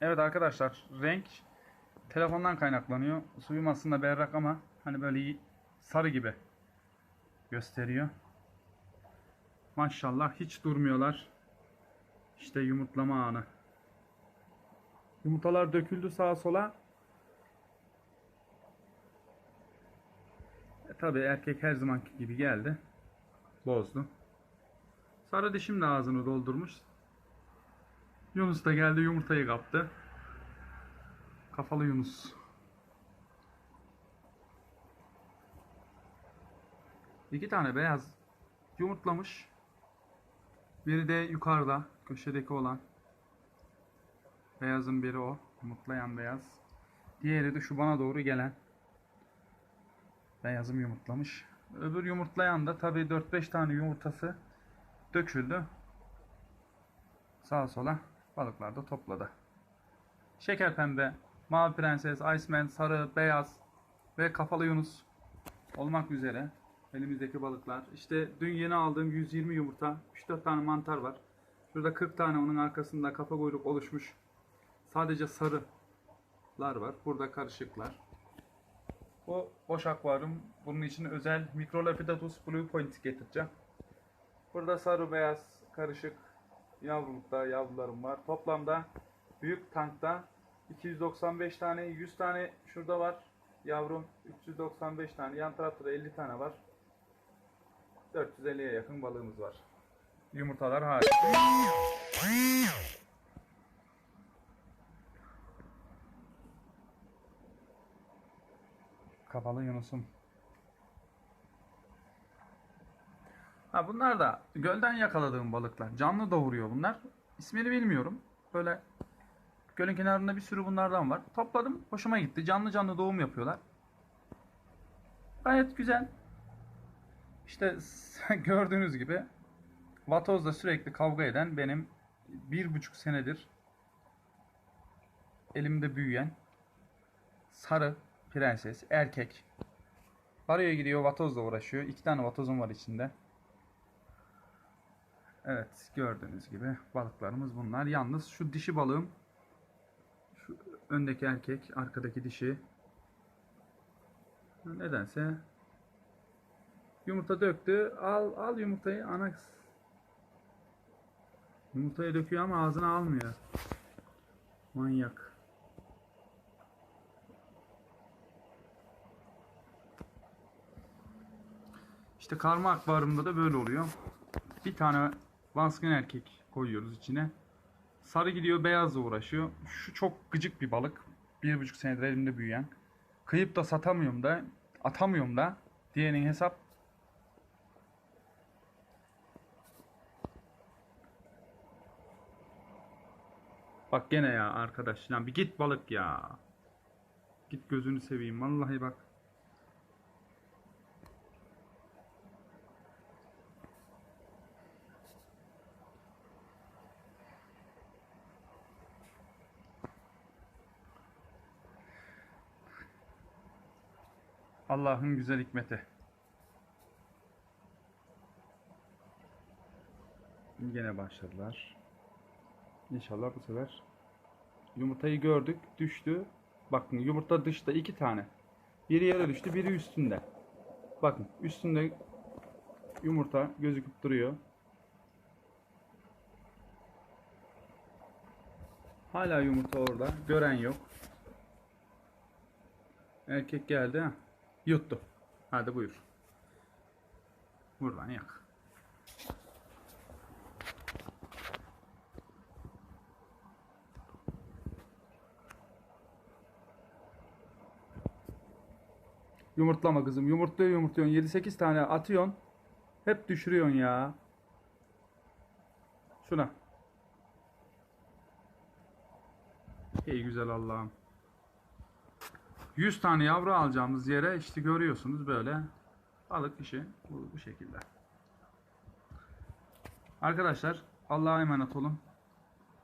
Evet arkadaşlar renk telefondan kaynaklanıyor. Suyum aslında berrak ama hani böyle sarı gibi gösteriyor. Maşallah hiç durmuyorlar. İşte yumurtlama anı. Yumurtalar döküldü sağa sola. E, tabii erkek her zamanki gibi geldi. Bozdu. Sarı dişim de ağzını doldurmuş. Yunus da geldi yumurtayı kaptı. Kafalı Yunus. İki tane beyaz yumurtlamış. Biri de yukarıda köşedeki olan. Beyazın biri o. Yumurtlayan beyaz. Diğeri de şu bana doğru gelen. Beyazım yumurtlamış. Öbür yumurtlayan da tabii 4-5 tane yumurtası döküldü. Sağa sola balıklar da topladı. Şeker pembe, mavi prenses, iceman, sarı, beyaz ve kafalı yunus olmak üzere elimizdeki balıklar. İşte dün yeni aldığım 120 yumurta, 3-4 tane mantar var. Şurada 40 tane onun arkasında kafa kuyruk oluşmuş. Sadece sarılar var. Burada karışıklar. Bu boş akvaryum. Bunun için özel Microlapidatus Blue Point getireceğim. Burada sarı beyaz karışık yavrulukta yavrularım var. Toplamda büyük tankta 295 tane, 100 tane şurada var. Yavrum 395 tane. Yan tarafta da 50 tane var. 450'ye yakın balığımız var. Yumurtalar hariç. Kapalı Yunus'um. Ha bunlar da gölden yakaladığım balıklar. Canlı doğuruyor bunlar. İsmini bilmiyorum. Böyle gölün kenarında bir sürü bunlardan var. Topladım. Hoşuma gitti. Canlı canlı doğum yapıyorlar. Gayet güzel. İşte gördüğünüz gibi Vatoz'da sürekli kavga eden benim bir buçuk senedir elimde büyüyen sarı prenses erkek. Araya gidiyor vatozla uğraşıyor. İki tane vatozum var içinde. Evet gördüğünüz gibi balıklarımız bunlar. Yalnız şu dişi balığım şu öndeki erkek arkadaki dişi nedense yumurta döktü. Al al yumurtayı ana yumurtayı döküyor ama ağzına almıyor. Manyak. İşte karma akvaryumda da böyle oluyor. Bir tane baskın erkek koyuyoruz içine. Sarı gidiyor beyazla uğraşıyor. Şu çok gıcık bir balık. Bir buçuk senedir elimde büyüyen. Kıyıp da satamıyorum da atamıyorum da diyenin hesap. Bak gene ya arkadaş. Lan bir git balık ya. Git gözünü seveyim. Vallahi bak. Allah'ın güzel hikmeti. Yine başladılar. İnşallah bu sefer yumurtayı gördük, düştü. Bakın yumurta dışta iki tane. Biri yere düştü, biri üstünde. Bakın üstünde yumurta gözüküp duruyor. Hala yumurta orada. Gören yok. Erkek geldi ha. Yuttu. Hadi buyur. Buradan yak. Yumurtlama kızım. Yumurtluyor yumurtluyorsun. 7-8 tane atıyorsun. Hep düşürüyorsun ya. Şuna. İyi güzel Allah'ım. 100 tane yavru alacağımız yere işte görüyorsunuz böyle balık işi bu, bu şekilde. Arkadaşlar Allah'a emanet olun.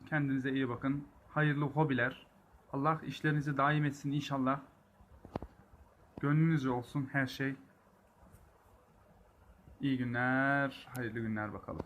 Kendinize iyi bakın. Hayırlı hobiler. Allah işlerinizi daim etsin inşallah. Gönlünüzce olsun her şey. İyi günler, hayırlı günler bakalım.